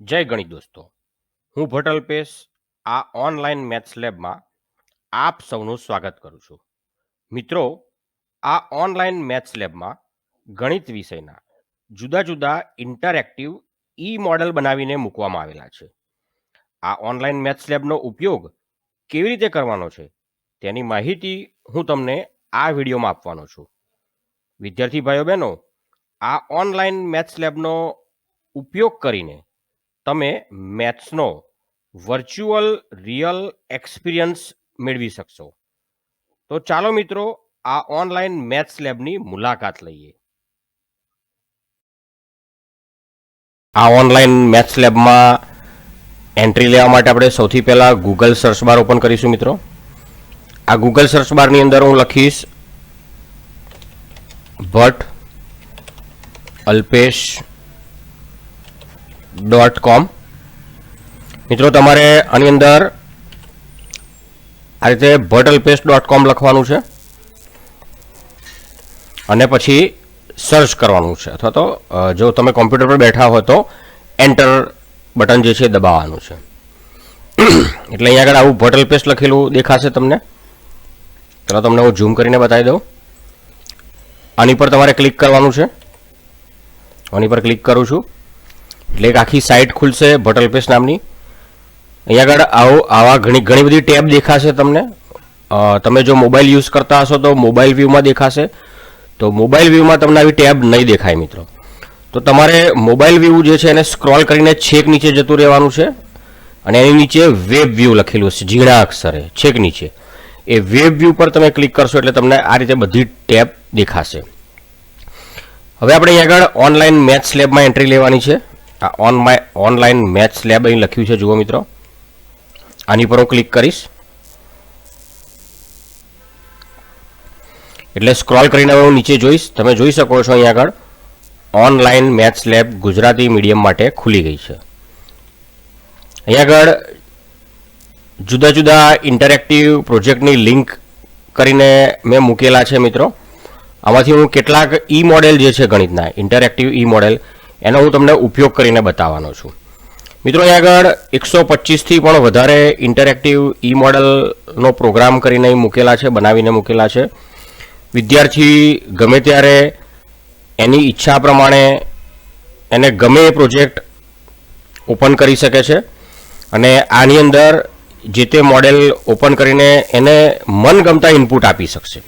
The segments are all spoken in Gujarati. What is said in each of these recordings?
જય ગણિત દોસ્તો. હું ભટલ પેશ, આ ઓનલાઈન મેથ્સ લેબમાં આપ સૌનું સ્વાગત કરું છું. મિત્રો, આ ઓનલાઈન મેથ્સ લેબમાં ગણિત વિષયના જુદા જુદા ઇન્ટરેક્ટિવ ઈ મોડેલ બનાવીને મૂકવામાં આવેલા છે. આ ઓનલાઈન મેથ્સ લેબનો ઉપયોગ કેવી રીતે કરવાનો છે, તેની માહિતી હું તમને આ વિડીયોમાં આપવાનો છું. વિદ્યાર્થી ભાઈઓ બહેનો, આ ઓનલાઈન મેથ્સ લેબનો ઉપયોગ કરીને તમે મેથ્સનો વર્ચ્યુઅલ રિયલ એક્સપિરિયન્સ મેળવી શકશો. તો ચાલો મિત્રો, આ ઓનલાઈન મેથ્સ લેબની મુલાકાત લઈએ. આ ઓનલાઈન મેથ્સ લેબમાં એન્ટ્રી લેવા માટે આપણે સૌથી પહેલાં ગૂગલ સર્ચ બાર ઓપન કરીશું મિત્રો. આ ગૂગલ સર્ચ બારની અંદર હું લખીશ ભટ્ટ અલ્પેશ ડોટ કોમ મિત્રો, તમારે આની અંદર આ રીતે ભટલ પેસ્ટ ડોટ કોમ લખવાનું છે. અને પછી સર્ચ કરવાનું છે. અથવા તો જો તમે કોમ્પ્યુટર પર બેઠા હો તો એન્ટર બટન જે છે દબાવવાનું છે. એટલે અહીંયા આગળ આવું ભટલ પેસ્ટ લખેલું દેખાશે તમને. ચલો, તમને હું ઝૂમ કરીને બતાવી દઉં. આની પર તમારે ક્લિક કરવાનું છે. આની પર ક્લિક કરું છું. એટલે એક આખી સાઇટ ખુલશે ભટલ પેસ્ટ નામની. અહીંયા આગળ આવો, આવા ઘણી ઘણી બધી ટેબ દેખાશે તમને. તમે જો મોબાઈલ યુઝ કરતા હશો તો મોબાઈલ વ્યૂમાં દેખાશે. તો મોબાઈલ વ્યૂમાં તમને આવી ટેબ નહીં દેખાય મિત્રો. તો તમારે મોબાઈલ વ્યૂ જે છે એને સ્ક્રોલ કરીને છેક નીચે જતું રહેવાનું છે. અને એની નીચે વેબ વ્યૂ લખેલું છે ઝીણા અક્ષરે, છેક નીચે. એ વેબ વ્યૂ પર તમે ક્લિક કરશો એટલે તમને આ રીતે બધી ટેબ દેખાશે. હવે આપણે અહીંયા આગળ ઓનલાઈન મેથ્સ લેબમાં એન્ટ્રી લેવાની છે. આ on my online maths lab અહીં લખ્યું છે, જુઓ મિત્રો. આની પર હું ક્લિક કરીશ. એટલે સ્ક્રોલ કરીને હવે હું નીચે જોઈશ. તમે જોઈ શકો છો અહીં આગળ online maths lab Gujarati medium માટે ખુલી ગઈ છે. અહીં આગળ જુદા જુદા ઇન્ટરેક્ટિવ પ્રોજેક્ટની લિંક કરીને મેં મૂકેલા છે મિત્રો. આમાંથી હું કેટલાક ઈ મોડેલ જે છે ગણિતના ઇન્ટરેક્ટિવ ઈ મોડેલ એનો હું તમને ઉપયોગ કરીને બતાવવાનો છું. મિત્રો, અહીં આગળ એકસો પચીસથી પણ વધારે ઇન્ટરેક્ટિવ ઈ મોડેલનો પ્રોગ્રામ કરીને મૂકેલા છે, બનાવીને મૂકેલા છે. વિદ્યાર્થી ગમે ત્યારે એની ઈચ્છા પ્રમાણે એને ગમે એ પ્રોજેક્ટ ઓપન કરી શકે છે અને આની અંદર જે તે મોડેલ ઓપન કરીને એને મનગમતા ઇનપુટ આપી શકશે.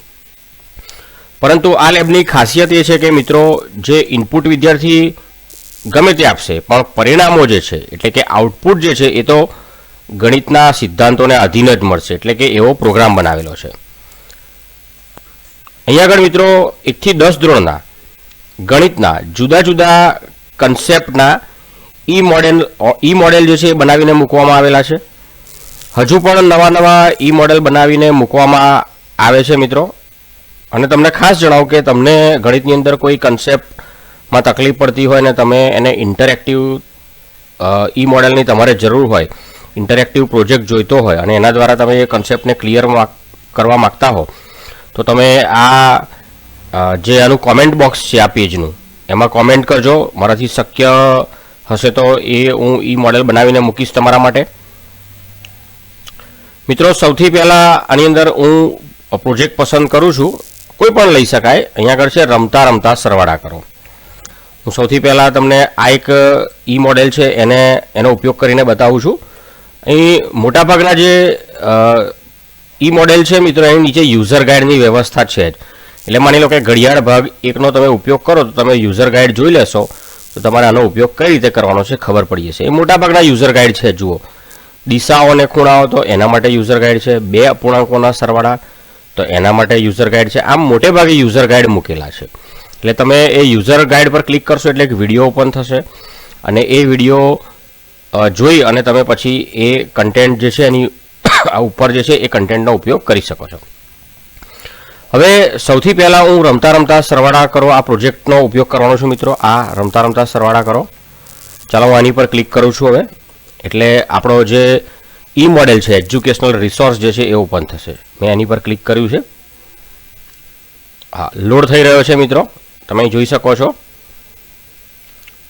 પરંતુ આ લેબની ખાસિયત એ છે કે મિત્રો, જે ઇનપુટ વિદ્યાર્થી ગમે તે આપશે, પણ પરિણામો જે છે, એટલે કે આઉટપુટ જે છે, એ તો ગણિતના સિદ્ધાંતોને અધીન જ મળશે, એટલે કે એવો પ્રોગ્રામ બનાવેલો છે. અહીંયા આગળ મિત્રો, એકથી દસ ધોરણના ગણિતના જુદા જુદા કન્સેપ્ટના ઈ મોડેલ ઈ મોડેલ જે છે, એ બનાવીને મૂકવામાં આવેલા છે. હજુ પણ નવા નવા ઈ મોડેલ બનાવીને મૂકવામાં આવે છે મિત્રો. અને તમને ખાસ જણાવું કે તમને ગણિતની અંદર કોઈ કન્સેપ્ટમાં તકલીફ પડતી હોય ને તમે એને ઇન્ટરેક્ટિવ ઈ મોડેલની તમારે જરૂર હોય. ઇન્ટરેક્ટિવ પ્રોજેક્ટ જોઈતો હોય અને એના દ્વારા તમે એ કન્સેપ્ટને ક્લિયર કરવા માગતા હો. તો તમે આ જે આનું કોમેન્ટ બોક્સ છે આ પેજનું એમાં કોમેન્ટ કરજો. મારાથી શક્ય હશે તો એ હું ઈ મોડેલ બનાવીને મૂકીશ તમારા માટે. મિત્રો, સૌથી પહેલાં આની અંદર હું પ્રોજેક્ટ પસંદ કરું છું. કોઈ પણ લઈ શકાય. અહીંયા આગળ છે, રમતા રમતા સરવાળા કરો. હું સૌથી પહેલાં તમને આ એક ઈ મોડેલ છે, એને, એનો ઉપયોગ કરીને બતાવું છું. અહીં મોટાભાગના જે ઈ મોડેલ છે, મિત્રો, એની નીચે યુઝર ગાઈડની વ્યવસ્થા છે જ. એટલે માની લો કે ઘડિયાળ ભાગ એકનો તમે ઉપયોગ કરો, તો તમે યુઝર ગાઈડ જોઈ લેશો, તો તમારે આનો ઉપયોગ કઈ રીતે કરવાનો છે, ખબર પડી જશે. એ મોટાભાગના યુઝર ગાઈડ છે, જુઓ. દિશાઓ અને ખૂણાઓ, તો એના માટે યુઝર ગાઈડ છે, બે અપૂર્ણાંકોના સરવાળા, તો એના માટે યુઝર ગાઈડ છે. આમ મોટે ભાગે યુઝર ગાઈડ મૂકેલા છે. એટલે તમે એ યુઝર ગાઈડ પર ક્લિક કરશો એટલે એક વીડિયો ઓપન થશે. અને એ વીડિયો જોઈ અને તમે પછી એ કન્ટેન્ટ જે છે એની આ ઉપર જે છે એ કન્ટેન્ટનો ઉપયોગ કરી શકો છો. હવે સૌથી પહેલાં હું રમતા રમતા સરવાળા કરો, આ પ્રોજેક્ટનો ઉપયોગ કરવાનો છું મિત્રો. આ રમતા રમતા સરવાળા કરો. ચાલો હું આની પર ક્લિક કરું છું હવે. એટલે આપણો જે ઈ મોડેલ છે એજ્યુકેશનલ રિસોર્સ જે છે એ ઓપન થશે. મેં એની પર ક્લિક કર્યું છે. હા લોડ થઈ રહ્યો છે મિત્રો. તમે જોઈ શકો છો.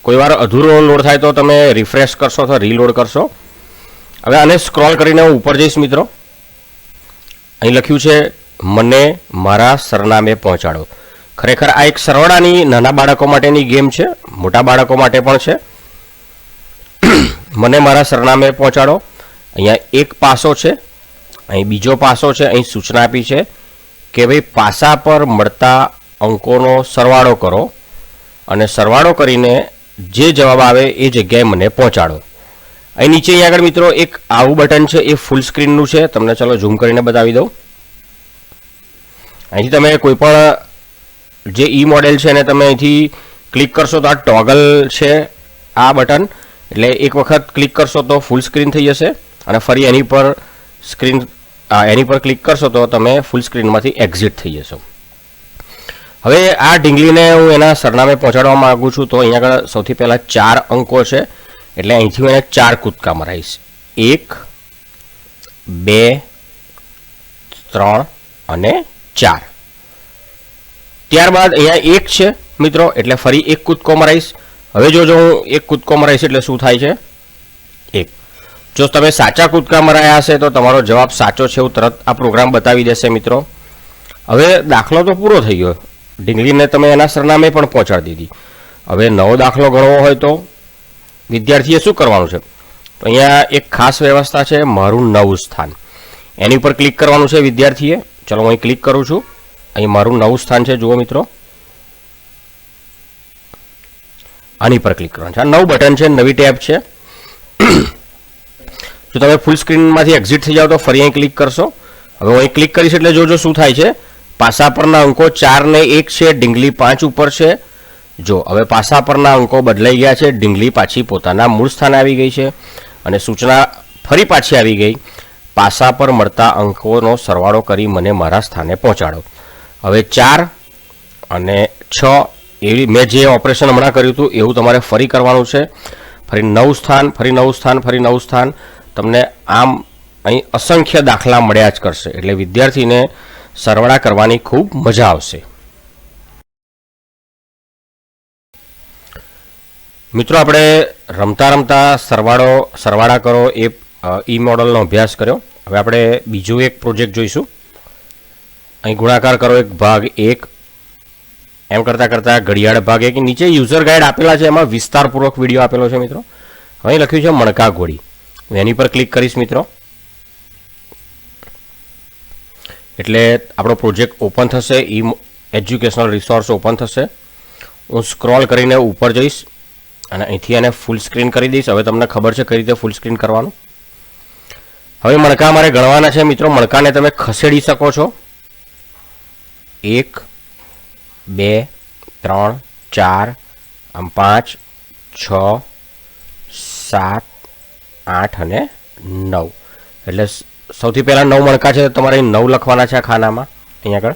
કોઈ વાર અધૂરો લોડ થાય તો તમે રિફ્રેશ કરશો અથવા રીલોડ કરશો. હવે આને સ્ક્રોલ કરીને હું ઉપર જઈશ મિત્રો. અહીં લખ્યું છે, મને મારા સરનામે પહોંચાડો. ખરેખર આ એક સરવાળાની નાના બાળકો માટેની ગેમ છે, મોટા બાળકો માટે પણ છે. મને મારા સરનામે પહોંચાડો. અહીંયા એક પાસો છે, અહીં બીજો પાસો છે, અહીં સૂચના આપી છે કે ભાઈ પાસા પર મળતા અંકોનો સરવાળો કરો અને સરવાળો કરીને જે જવાબ આવે એ જગ્યાએ મને પહોંચાડો. અહીં નીચે અહીં આગળ મિત્રો એક આવું બટન છે, એ ફૂલ સ્ક્રીનનું છે. તમને ચલો ઝૂમ કરીને બતાવી દઉં. અહીંથી તમે કોઈ પણ જે ઈ મોડેલ છે એને તમે અહીંથી ક્લિક કરશો તો આ ટોગલ છે આ બટન. એટલે એક વખત ક્લિક કરશો તો ફૂલ સ્ક્રીન થઈ જશે અને ફરી એની પર સ્ક્રીન એની પર ક્લિક કરશો તો તમે ફૂલ સ્ક્રીનમાંથી એક્ઝિટ થઈ જશો. હવે આ ઢીંગલીને હું એના સરનામે પહોંચાડવા માંગુ છું તો અહીંયા આગળ સૌથી પહેલાં ચાર અંકો છે. એટલે અહીંથી હું એને ચાર કૂદકા મરાવીશ એક, બે, ત્રણ અને ચાર. ત્યારબાદ અહીંયા એક છે મિત્રો, એટલે ફરી એક કૂદકો મરાવીશ હવે જોજો હું એક કૂદકો મરાઈશ એટલે શું થાય છે? એક. જો તમે સાચા કૂદકા મરાયા હશે તો તમારો જવાબ સાચો છે એવું તરત આ પ્રોગ્રામ બતાવી દેશે મિત્રો. હવે દાખલો તો પૂરો થઈ ગયો. ઢીંગલીને તમે એના સરનામે પણ પહોંચાડી દીધી. હવે નવો દાખલો ગણવો હોય તો વિદ્યાર્થીએ શું કરવાનું છે? તો અહીંયા એક ખાસ વ્યવસ્થા છે, મારું નવું સ્થાન. એની ઉપર ક્લિક કરવાનું છે વિદ્યાર્થીએ. ચલો હું અહીં ક્લિક કરું છું. અહીં મારું નવું સ્થાન છે, જુઓ મિત્રો. આની પર ક્લિક કરવાનું છે. આ નવું બટન છે, નવી ટેબ છે. જો તમે ફૂલ સ્ક્રીનમાંથી એક્ઝિટ થઈ જાઓ તો ફરી અહીં ક્લિક કરશો. હવે હું અહીં ક્લિક કરીશ એટલે જોજો શું થાય છે. પાસા પરના અંકો ચાર ને એક છે ડીંગલી પાંચ ઉપર છે. જો, હવે પાસા પરના અંકો બદલાઈ ગયા છે ડીંગલી પાછી પોતાના મૂળ સ્થાને આવી ગઈ છે અને સૂચના ફરી પાછી આવી ગઈ. પાસા પર મળતા અંકોનો સરવાળો કરી મને મારા સ્થાને પહોંચાડો. હવે ચાર અને છ એવી મેં જે ઓપરેશન હમણાં કર્યું હતું, એવું તમારે ફરી કરવાનું છે. ફરી નવું સ્થાન, ફરી નવું સ્થાન, ફરી નવું સ્થાન. તમને આમ અહીં અસંખ્ય દાખલા મળ્યા જ કરશે. એટલે વિદ્યાર્થીને સરવાળા કરવાની ખૂબ મજા આવશે. મિત્રો, આપણે રમતા રમતા સરવાળો, સરવાળા કરો એ ઈ મોડલનો અભ્યાસ કર્યો. હવે આપણે બીજો એક પ્રોજેક્ટ જોઈશું. અહીં ગુણાકાર કરો એક ભાગ એક. એમ કરતાં કરતાં ઘડિયાળ ભાગ એક. નીચે યુઝર ગાઈડ આપેલા છે. એમાં વિસ્તારપૂર્વક વીડિયો આપેલો છે, મિત્રો. અહીં લખ્યું છે મણકા ગોળી એની પર ક્લિક કરીશ, મિત્રો. એટલે આપણો પ્રોજેક્ટ ઓપન થશે, ઈ એજ્યુકેશનલ રિસોર્સ ઓપન થશે. હું સ્ક્રોલ કરીને ઉપર જઈશ અને અહીંથી એને ફૂલ સ્ક્રીન કરી દઈશ. હવે તમને ખબર છે કઈ રીતે ફૂલ સ્ક્રીન કરવાનું. હવે મણકા મારે ગણવાના છે. મિત્રો, મણકાને તમે ખસેડી શકો છો. એક, બે, ત્રણ, ચાર, આમ પાંચ, છ, સાત, આઠ અને નવ. એટલે સૌથી પહેલાં નવ મણકા છે, તો તમારે નવ લખવાના છે આ ખાનામાં. અહીંયા આગળ.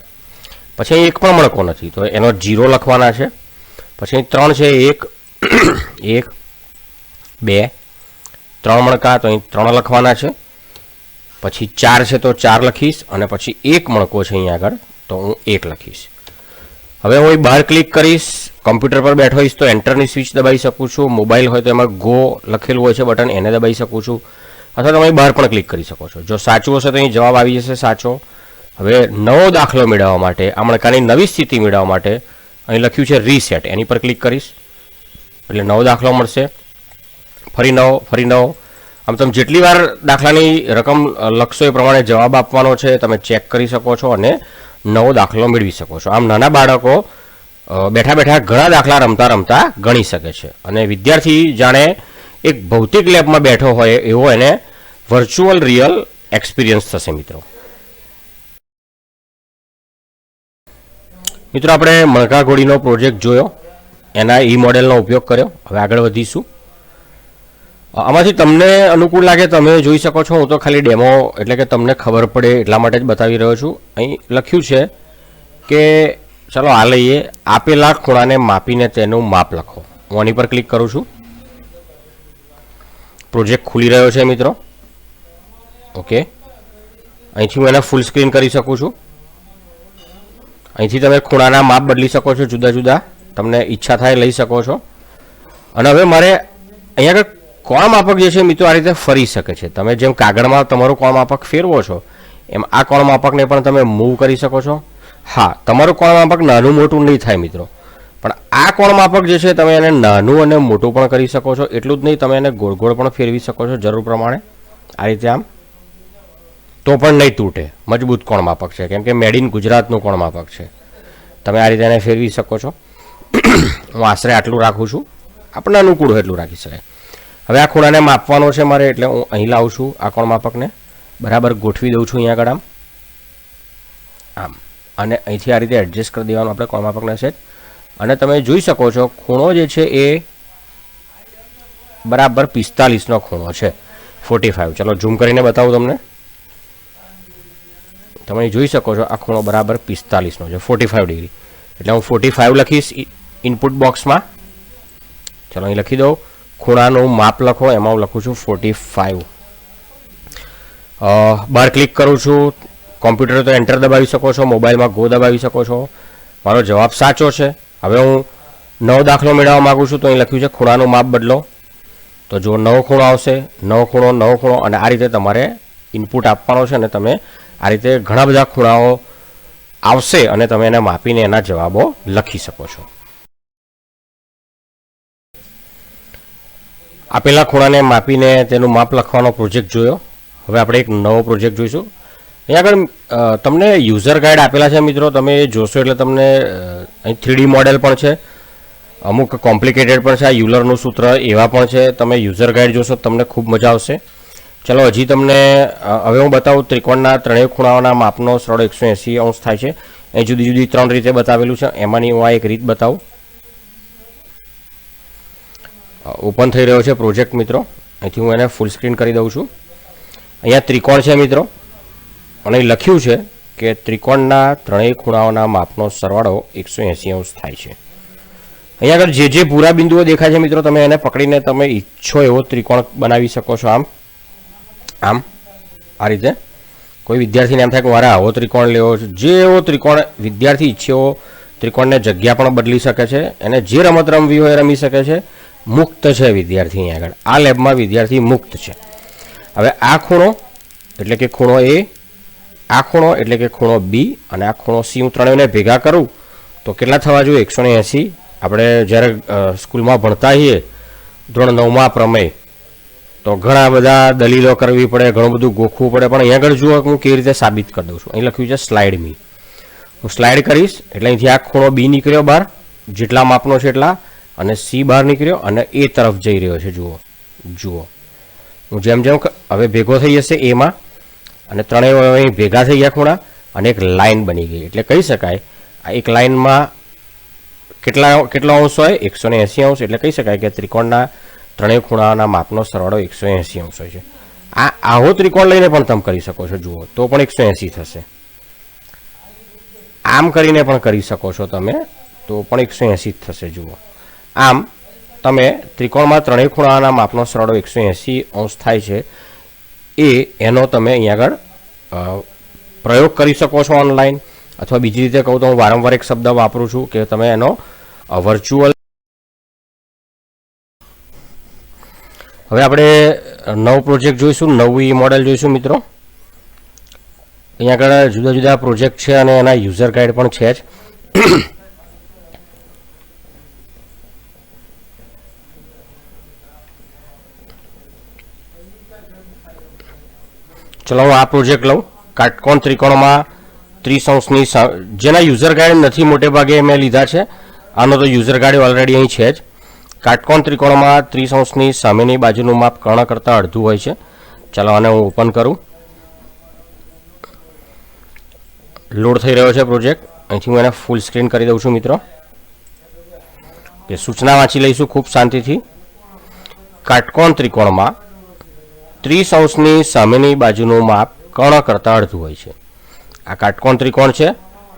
પછી એક પણ મણકો નથી, તો એનો જીરો લખવાના છે. પછી ત્રણ છે, એક એક, બે, ત્રણ મણકા, તો અહીં ત્રણ લખવાના છે. પછી ચાર છે, તો ચાર લખીશ, અને પછી એક મણકો છે અહીંયા આગળ, તો હું એક લખીશ. હવે હું બહાર ક્લિક કરીશ, કમ્પ્યુટર પર બેઠો હોઈશ, તો એન્ટરની સ્વિચ દબાવી શકું છું. મોબાઈલ હોય તો એમાં ગો લખેલું હોય છે બટન, એને દબાવી શકું છું. અથવા તમે બહાર પણ ક્લિક કરી શકો છો. જો સાચું હશે તો અહીં જવાબ આવી જશે સાચો. હવે નવો દાખલો મેળવવા માટે આ મણકાની નવી સ્થિતિ મેળવવા માટે અહીં લખ્યું છે રીસેટ એની પર ક્લિક કરીશ. એટલે નવો દાખલો મળશે. ફરી નવો ફરી નવો. આમ તમે જેટલી વાર દાખલાની રકમ લખશો એ પ્રમાણે જવાબ આપવાનો છે, તમે ચેક કરી શકો છો અને નવો દાખલો મેળવી શકો છો. આમ નાના બાળકો બેઠા બેઠા ઘણા દાખલા રમતા રમતા ગણી શકે છે. અને વિદ્યાર્થી જાણે એક ભૌતિક લેબમાં બેઠો હોય એવો એને વર્ચ્યુઅલ રિયલ એક્સપિરિયન્સ થશે, મિત્રો. મિત્રો, આપણે મણકા ઘોડીનો પ્રોજેક્ટ જોયો. એના ઈ મોડેલનો ઉપયોગ કર્યો. હવે આગળ વધીશું. આમાંથી તમને અનુકૂળ લાગે તમે જોઈ શકો છો. હું તો ખાલી ડેમો એટલે કે તમને ખબર પડે એટલા માટે જ બતાવી રહ્યો છું. અહીં લખ્યું છે કે, ચલો આ લઈએ. આપેલા ખૂણાને માપીને તેનું માપ લખો. હું આની પર ક્લિક કરું છું. પ્રોજેક્ટ ખુલી રહ્યો છે મિત્રો. ઓકે અહીંથી હું એને ફૂલ સ્ક્રીન કરી શકું છું. અહીંથી તમે ખૂણાના માપ બદલી શકો છો, જુદા જુદા. તમને ઈચ્છા થાય લઈ શકો છો. અને હવે મારે અહીંયા આગળ કોણ માપક જે છે મિત્રો, આ રીતે ફરી શકે છે. તમે જેમ કાગળમાં તમારું કોણ માપક ફેરવો છો, એમ આ કોણ માપકને પણ તમે મૂવ કરી શકો છો. હા, તમારું કોણ માપક નાનું મોટું નહીં થાય મિત્રો. પણ આ કોણ માપક જે છે, તમે એને નાનું અને મોટું પણ કરી શકો છો. એટલું જ નહીં, તમે એને ગોળ ગોળ પણ ફેરવી શકો છો, જરૂર પ્રમાણે. આ રીતે આમ. તો પણ નહીં તૂટે. મજબૂત કોણ માપક છે? કેમ કે મેડ ઇન ગુજરાતનું કોણ માપક છે? તમે આ રીતે એને ફેરવી શકો છો. હું આશરે આટલું રાખું છું. આપણને અનુકૂળ હોય એટલું રાખી શકાય. હવે આ ખૂણાને માપવાનો છે મારે, એટલે હું અહીં લાવું છું આ કોણ માપકને. બરાબર ગોઠવી દઉં છું અહીંયા આગળ આમ. આમ. અને અહીંથી આ રીતે એડજસ્ટ કરી દેવાનું આપણે કોણ માપકને છે. અને તમે જોઈ શકો છો, ખૂણો જે છે એ બરાબર પિસ્તાલીસનો ખૂણો છે ફોર્ટી ફાઇવ ચલો ઝૂમ કરીને બતાવું તમને. તમે જોઈ શકો છો, આ ખૂણો બરાબર પિસ્તાલીસનો છે ફોર્ટી ફાઇવ ડિગ્રી એટલે હું ફોર્ટી ફાઇવ લખીશ ઇનપુટ બોક્સમાં ચલો અહીં લખી દઉં, ખૂણાનું માપ લખો, એમાં હું લખું છું ફોર્ટી ફાઇવ બાર ક્લિક કરું છું, કોમ્પ્યુટર તો એન્ટર દબાવી શકો છો, મોબાઈલમાં ગો દબાવી શકો છો. મારો જવાબ સાચો છે. હવે હું નવ દાખલો મેળવવા માગું છું તો અહીં લખ્યું છે, ખૂણાનું માપ બદલો. તો જો નવો ખૂણો આવશે, નવો ખૂણો નવો ખૂણો, અને આ રીતે તમારે ઇનપુટ આપવાનો છે અને તમે આ રીતે ઘણા બધા ખૂણાઓ આવશે અને તમે એને માપીને એના જવાબો લખી શકો છો. આપેલા ખૂણાને માપીને તેનું માપ લખવાનો પ્રોજેક્ટ જોયો. હવે આપણે એક નવો પ્રોજેક્ટ જોઈશું. અહીંયા આગળ તમને યુઝર ગાઈડ આપેલા છે મિત્રો, તમે જોશો એટલે તમને અહીં થ્રીડી મોડેલ પણ છે. અમુક કોમ્પ્લિકેટેડ પણ છે, આ યુલરનું સૂત્ર એવા પણ છે. તમે યુઝર ગાઈડ જોશો તમને ખૂબ મજા આવશે. ચલો, હજી તમને હવે હું બતાવું ત્રિકોણના ત્રણેય ખૂણાઓના માપનો સરળ એકસો એંસી અંશ થાય છે. અહીં જુદી જુદી ત્રણ રીતે બતાવેલું છે. એમાંની હું આ એક રીત બતાવું. ઓપન થઈ રહ્યો છે પ્રોજેક્ટ મિત્રો. અહીંથી હું એને ફૂલ સ્ક્રીન કરી દઉં છું. અહીંયા ત્રિકોણ છે, મિત્રો. અને લખ્યું છે કે ત્રિકોણના ત્રણેય ખૂણાઓના માપનો સરવાળો એકસો એંસી અંશ થાય છે. અહીંયા આગળ જે જે પૂરા બિંદુઓ દેખાય છે મિત્રો, તમે એને પકડીને તમે ઈચ્છો એવો ત્રિકોણ બનાવી શકો છો. આમ આમ, આ રીતે. કોઈ વિદ્યાર્થીને એમ થાય કે મારે આવો ત્રિકોણ લેવો છે. જે એવો ત્રિકોણ વિદ્યાર્થી ઈચ્છે એવો ત્રિકોણને જગ્યા પણ બદલી શકે છે. એને જે રમત રમવી હોય રમી શકે છે. મુક્ત છે વિદ્યાર્થી અહીં આગળ. આ લેબમાં વિદ્યાર્થી મુક્ત છે. હવે આ ખૂણો, એટલે કે ખૂણો એ આ ખૂણો એટલે કે ખૂણો બી અને આ ખૂણો સી હું ત્રણેયને ભેગા કરું, તો કેટલા થવા જોઈએ? એકસો એંસી. આપણે જ્યારે સ્કૂલમાં ભણતા હોઈએ, ધોરણ નવમાં પ્રમેય, તો ઘણા બધા દલીલો કરવી પડે, ઘણું બધું ગોખવું પડે, પણ અહીં આગળ જુઓ હું કેવી રીતે સાબિત કરી દઉં છું. અહીં લખ્યું છે સ્લાઇડ મી હું સ્લાઇડ કરીશ, એટલે અહીંથી આ ખૂણો બી નીકળ્યો બહાર જેટલા માપનો છે એટલા, અને સી બહાર નીકળ્યો, અને એ તરફ જઈ રહ્યો છે, જુઓ જુઓ. હું જેમ જેમ હવે ભેગો થઈ જશે એમાં અને ત્રણેય અહીં ભેગા થઈ ગયા ખૂણા અને એક લાઇન બની ગઈ. એટલે કહી શકાય, આ એક લાઇનમાં કેટલા, કેટલો અંશ હોય? એકસો ને અંશ. એટલે કહી શકાય કે ત્રિકોણના ત્રણેય ખૂણાના માપનો સરવાળો એકસો એંસી અંશ હોય છે. આ આવો ત્રિકોણ લઈને પણ તમે કરી શકો છો. જુઓ, તો પણ એકસો એંસી થશે. આમ કરીને પણ કરી શકો છો તમે, તો પણ એકસો એંસી જ થશે. જુઓ. આમ, તમે ત્રિકોણમાં ત્રણેય ખૂણાના માપનો સરવાળો એકસો એંસી અંશ થાય છે. એ એનો તમે અહીંયા આગળ પ્રયોગ કરી શકો છો ઓનલાઈન અથવા બીજી રીતે કહું તો હું વારંવાર એક શબ્દ વાપરું છું કે તમે એનો વર્ચ્યુઅલ હવે આપણે નવો પ્રોજેક્ટ જોઈશું, નવું મોડેલ જોઈશું મિત્રો. અહીંયા આગળ જુદા જુદા પ્રોજેક્ટ છે અને એના યુઝર ગાઈડ પણ છે જ. ચલો આ પ્રોજેક્ટ લઉં. કાટકોણ ત્રિકોણમાં ત્રીસ અંશની જેના યુઝર ગાઈડ નથી, મોટે ભાગે મેં લીધા છે. આનો તો યુઝર ગાઈડ ઓલરેડી અહીં છે જ. કાટકોણ ત્રિકોણમાં ત્રીસ સામેની બાજુનું માપ કર્ણ કરતાં અડધું હોય છે. ચાલો, આને હું ઓપન કરું. લોડ થઈ રહ્યો છે પ્રોજેક્ટ અહીંથી હું એને ફૂલ સ્ક્રીન કરી દઉં છું, મિત્રો. કે સૂચના વાંચી લઈશું ખૂબ શાંતિથી. કાટકોણ ત્રિકોણમાં ત્રીસ અંશની સામેની બાજુનું માપ કર્ણ કરતાં અડધું હોય છે. આ કાટકોણ ત્રિકોણ છે.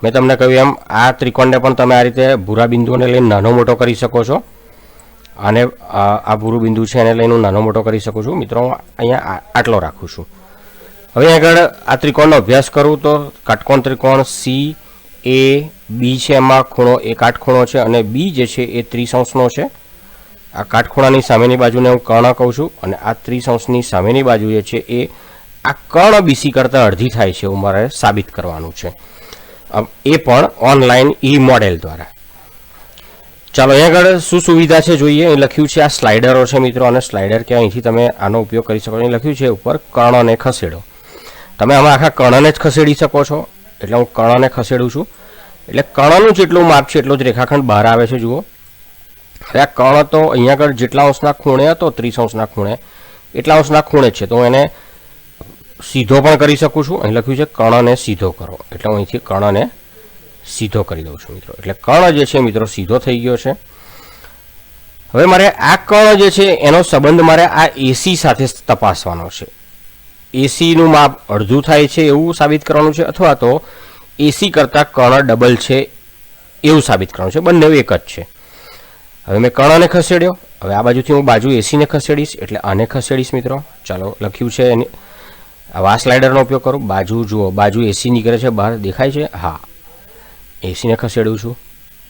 મેં તમને કહ્યું એમ, આ ત્રિકોણને પણ તમે આ રીતે ભૂરા બિંદુઓને લઈને નાનો મોટો કરી શકો છો. અને આ ભૂરું બિંદુ છે એને લઈને હું નાનો મોટો કરી શકું છું. મિત્રો અહીંયા આટલો રાખું છું. હવે આગળ આ ત્રિકોણનો અભ્યાસ કરું તો કાટકોણ ત્રિકોણ સી એ બી છે એમાં ખૂણો એ કાટખૂણો છે અને બી જે છે એ ત્રીસ અંશનો છે. આ કાટખૂણાની સામેની બાજુને હું કર્ણ કહું છું અને આ ત્રીસ અંશની સામેની બાજુ જે છે એ આ કર્ણ બીસી કરતાં અડધી થાય છે એવું મારે સાબિત કરવાનું છે. એ પણ ઓનલાઈન ઈ મોડેલ દ્વારા. ચાલો, અહીંયા આગળ શું સુવિધા છે જોઈએ? અહીં લખ્યું છે આ સ્લાઇડરો છે મિત્રો, અને સ્લાઇડર કે અહીંથી તમે આનો ઉપયોગ કરી શકો એ અહીં લખ્યું છે ઉપર, કર્ણને ખસેડો. તમે આમાં આખા કર્ણને જ ખસેડી શકો છો. એટલે હું કર્ણને ખસેડું છું. એટલે કર્ણનું જેટલું માપ છે એટલો જ રેખાખંડ બહાર આવે છે, જુઓ. આ કર્ણ તો અહીંયા આગળ જેટલા અંશના ખૂણે હતો, ત્રીસ અંશના ખૂણે, એટલા અંશના ખૂણે છે. તો એને સીધો પણ કરી શકું છું. અહીં લખ્યું છે કર્ણને સીધો કરો. એટલે હું અહીંથી કર્ણને સીધો કરી દઉં છું, મિત્રો. એટલે કર્ણ જે છે, મિત્રો, સીધો થઈ ગયો છે. હવે મારે આ કર્ણ જે છે, એનો સંબંધ મારે આ એસી સાથે તપાસવાનો છે. એસીનું માપ અડધું થાય છે એવું સાબિત કરવાનું છે, અથવા તો એસી કરતાં કર્ણ ડબલ છે એવું સાબિત કરવાનું છે. બંને એક જ છે. હવે મેં કર્ણને ખસેડ્યો. હવે આ બાજુથી હું બાજુ એસીને ખસેડીશ, એટલે આને ખસેડીશ મિત્રો. ચાલો, લખ્યું છે એની આવા સ્લાઇડરનો ઉપયોગ કરું. બાજુ જુઓ, બાજુ એસી નીકળે છે, બહાર દેખાય છે? હા. એસીને ખસેડું છું.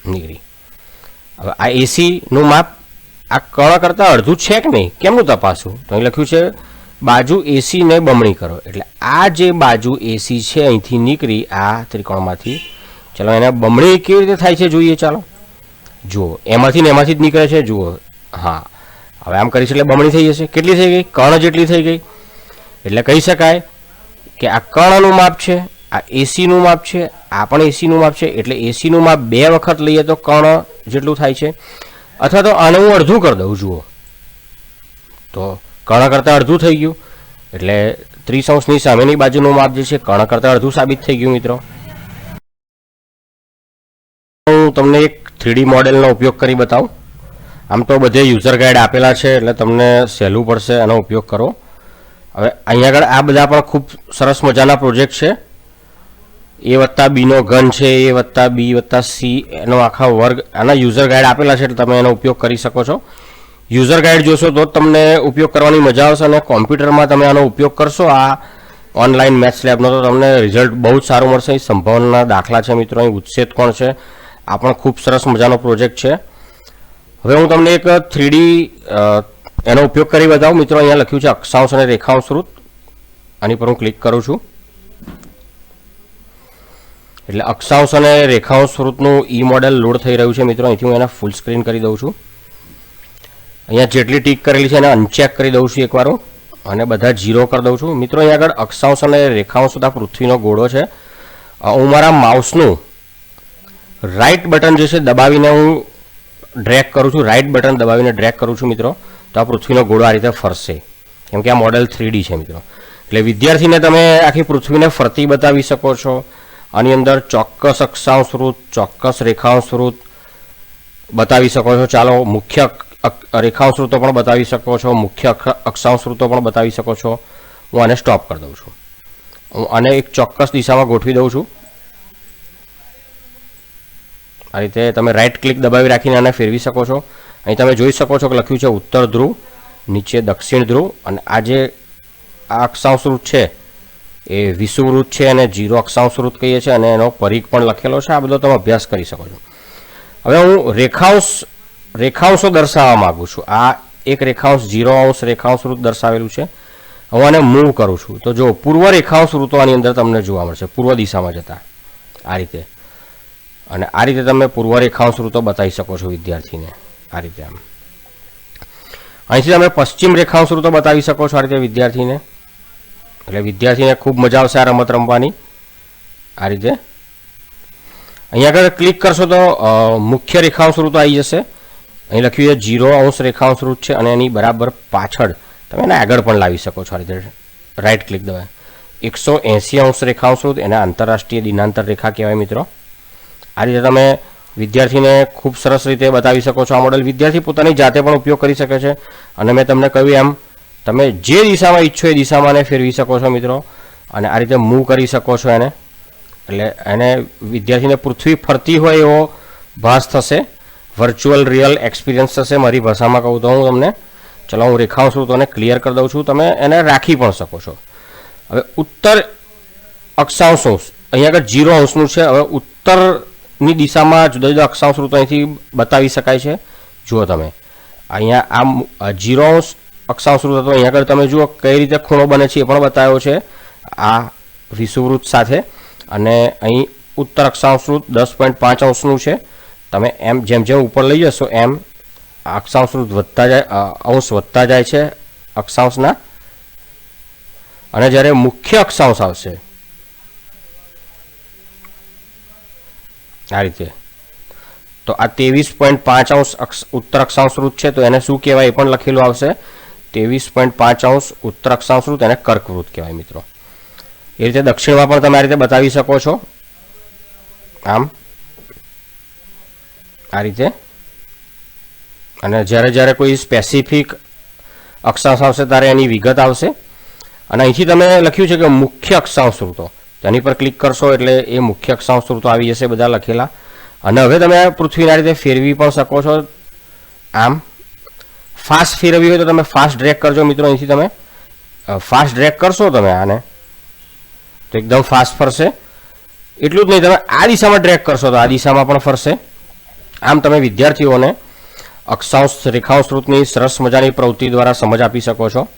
નીકળી. હવે આ એસીનું માપ આ કર્ણ કરતાં અડધું છે કે નહીં? કેમનું તપાસું? તો અહીં લખ્યું છે, બાજુ એસીને બમણી કરો. એટલે આ જે બાજુ એસી છે અહીંથી નીકળી આ ત્રિકોણમાંથી. ચાલો, એને બમણી કેવી રીતે થાય છે જોઈએ, ચાલો. જુઓ, એમાંથી ને એમાંથી જ નીકળે છે, જુઓ. હા. હવે આમ કરીશ એટલે બમણી થઈ જશે. કેટલી થઈ ગઈ? કર્ણ જેટલી થઈ ગઈ. એટલે કહી શકાય કે આ કર્ણનું માપ છે, આ એસીનું માપ છે, આ પણ એસીનું માપ છે, એટલે એસીનું માપ બે વખત લઈએ તો કર્ણ જેટલું થાય છે. અથવા તો આને હું અડધું કરી દઉં, જુઓ. તો કર્ણ કરતાં અડધું થઈ ગયું. એટલે ત્રીસ સામેની બાજુનું માપ જે છે, કર્ણ કરતાં અડધું સાબિત થઈ ગયું, મિત્રો. હું તમને એક થ્રીડી મોડેલનો ઉપયોગ કરી બતાવું. આમ તો બધે યુઝર ગાઈડ આપેલા છે, એટલે તમને સહેલું પડશે એનો ઉપયોગ કરો. હવે અહીંયા આગળ આ બધા પણ ખૂબ સરસ મજાના પ્રોજેક્ટ છે. એ વત્તા બીનો ઘન છે, એ વત્તા બી વત્તા સી એનો આખા વર્ગ, આના યુઝર ગાઈડ આપેલા છે, એટલે તમે એનો ઉપયોગ કરી શકો છો. યુઝર ગાઈડ જોશો તો તમને ઉપયોગ કરવાની મજા આવશે અને કોમ્પ્યુટરમાં તમે આનો ઉપયોગ કરશો. આ ઓનલાઈન મેથ્સ લેબનો તો તમને રિઝલ્ટ બહુ જ સારું મળશે. એ સંભાવના દાખલા છે મિત્રો. અહીં ઉચ્છેદ કોણ છે? આ પણ ખૂબ સરસ મજાનો પ્રોજેક્ટ છે. હવે હું તમને એક થ્રીડી એનો ઉપયોગ કરી બતાવું. મિત્રો, અહીંયા લખ્યું છે અક્ષાંશ અને રેખાંશ રૂત આની પર હું ક્લિક કરું છું. એટલે અક્ષાંશ અને રેખાંશ રૂતનું ઈ મોડેલ લોડ થઈ રહ્યું છે. મિત્રો, અહીંથી હું એને ફૂલ સ્ક્રીન કરી દઉં છું. અહીંયા જેટલી ટીક કરેલી છે એને અનચેક કરી દઉં છું એકવાર અને બધા જીરો કરી દઉં છું. મિત્રો, અહીંયા આગળ અક્ષાંશ અને રેખાંશ સુધા પૃથ્વીનો ગોળો છે. હું મારા માઉસનું રાઈટ બટન જે છે દબાવીને હું ડ્રેક કરું છું. રાઈટ બટન દબાવીને ડ્રેક કરું છું મિત્રો. તો આ પૃથ્વીનો ગોળો આ રીતે ફરશે. કેમ કે આ મોડેલ થ્રીડી છે મિત્રો. એટલે વિદ્યાર્થીને તમે આખી પૃથ્વીને ફરતી બતાવી શકો છો. આની અંદર ચોક્કસ અક્ષાંશ ચોક્કસ રેખાંશ બતાવી શકો છો. ચાલો મુખ્ય રેખાંશ પણ બતાવી શકો છો. મુખ્ય અક્ષ- અક્ષાંશ પણ બતાવી શકો છો. હું આને સ્ટોપ કરી દઉં છું. હું આને એક ચોક્કસ દિશામાં ગોઠવી દઉં છું. આ રીતે તમે રાઇટ ક્લિક દબાવી રાખીને આને ફેરવી શકો છો. અહીં તમે જોઈ શકો છો કે લખ્યું છે ઉત્તર ધ્રુવ, નીચે દક્ષિણ ધ્રુવ, અને આ જે આ અક્ષાંશ છે, એ વિષુવૃત છે અને જીરો અક્ષાંશ કહીએ છીએ અને એનો પરીખ પણ લખેલો છે. આ બધો તમે અભ્યાસ કરી શકો છો. હવે હું રેખાંશ, રેખાંશો દર્શાવવા માંગુ છું. આ એક રેખાંશ, જીરો અંશ રેખાંશ દર્શાવેલું છે. હું આને મૂવ કરું છું. તો જો પૂર્વ રેખાંશ વૃત્તો આની અંદર તમને જોવા મળશે. પૂર્વ દિશામાં જતા આ રીતે. અને આ રીતે તમે પૂર્વ રેખાંશ વૃત્તો બતાવી શકો છો વિદ્યાર્થીને. આ રીતે આમ. અહીંથી તમે પશ્ચિમ રેખાંશ રૂતો બતાવી શકો છો આ રીતે વિદ્યાર્થીને. એટલે વિદ્યાર્થીને ખૂબ મજા આવશે આ રમત રમવાની. આ રીતે. અહીંયા આગળ ક્લિક કરશો તો મુખ્ય રેખાંશ રૂતો આવી જશે. અહીં લખ્યું છે જીરો અંશ રેખાંશ રૂટ છે અને એની બરાબર પાછળ તમે એને આગળ પણ લાવી શકો છો આ રીતે. રાઇટ ક્લિક દબાય. એકસો એંસી અંશ રેખાંશ વૃત્ત એને આંતરરાષ્ટ્રીય દિનાંતર રેખા કહેવાય મિત્રો. આ રીતે તમે વિદ્યાર્થીને ખૂબ સરસ રીતે બતાવી શકો છો આ મોડલ વિદ્યાર્થી પોતાની જાતે પણ ઉપયોગ કરી શકે છે. અને મેં તમને કહ્યું એમ, તમે જે દિશામાં ઈચ્છો એ દિશામાં એને ફેરવી શકો છો મિત્રો. અને આ રીતે મૂવ કરી શકો છો એને. એટલે એને વિદ્યાર્થીને પૃથ્વી ફરતી હોય એવો ભાસ થશે. વર્ચ્યુઅલ રિયલ એક્સપિરિયન્સ થશે. મારી ભાષામાં કહું તો હું તમને. ચલો હું રેખાઉં છું તો વૃત્તોને ક્લિયર કરી દઉં છું. તમે એને રાખી પણ શકો છો. હવે ઉત્તર અક્ષાંશ, અહીંયા આગળ જીરો અંશનું છે. હવે ઉત્તરની દિશામાં જુદા જુદા અક્ષાંશ અહીંથી બતાવી શકાય છે. જુઓ તમે. અહીંયા આમ જીરો અંશ હતો અહીંયા આગળ તમે જુઓ કઈ રીતે ખૂણો બને છે એ પણ બતાવ્યો છે આ વિષુવૃત્ત સાથે. અને અહીં ઉત્તર અક્ષાંશ દસ પોઈન્ટ પાંચ અંશનું છે. તમે એમ, જેમ જેમ ઉપર લઈ જશો એમ અક્ષાંશ વધતા જાય અંશ વધતા જાય છે અક્ષાંશના. અને જ્યારે મુખ્ય અક્ષાંશ આવશે આ રીતે. તો આ ત્રેવીસ પોઈન્ટ પાંચ અંશ ઉત્તર અક્ષાંશૃત છે, તો એને શું કહેવાય એ પણ લખેલું આવશે. ત્રેવીસ પોઈન્ટ પાંચ અંશ ઉત્તર અક્ષાંશૃત એને કર્કવૃત કહેવાય મિત્રો. એ રીતે દક્ષિણમાં પણ તમે આ રીતે બતાવી શકો છો. આમ. આ રીતે. અને જ્યારે જ્યારે કોઈ સ્પેસિફિક અક્ષાંશ આવશે, ત્યારે એની વિગત આવશે. અને અહીંથી તમે લખ્યું છે કે મુખ્ય અક્ષાંશ સ્ત્રોતો તેની પર ક્લિક કરશો એટલે એ મુખ્ય અક્ષાંશ આવી જશે બધા લખેલા. અને હવે તમે પૃથ્વીના રીતે ફેરવી પણ શકો છો. આમ ફાસ્ટ ફેરવી હોય તો તમે ફાસ્ટ ડ્રેક કરજો મિત્રો, અહીંથી તમે. ફાસ્ટ ડ્રેક કરશો તમે આને. તો એકદમ ફાસ્ટ ફરશે. એટલું જ નહીં, તમે આ દિશામાં ડ્રેક કરશો તો આ દિશામાં પણ ફરશે. આમ તમે વિદ્યાર્થીઓને અક્ષાંશ રેખાંશ સરસ મજાની પ્રવૃત્તિ દ્વારા સમજ આપી શકો છો.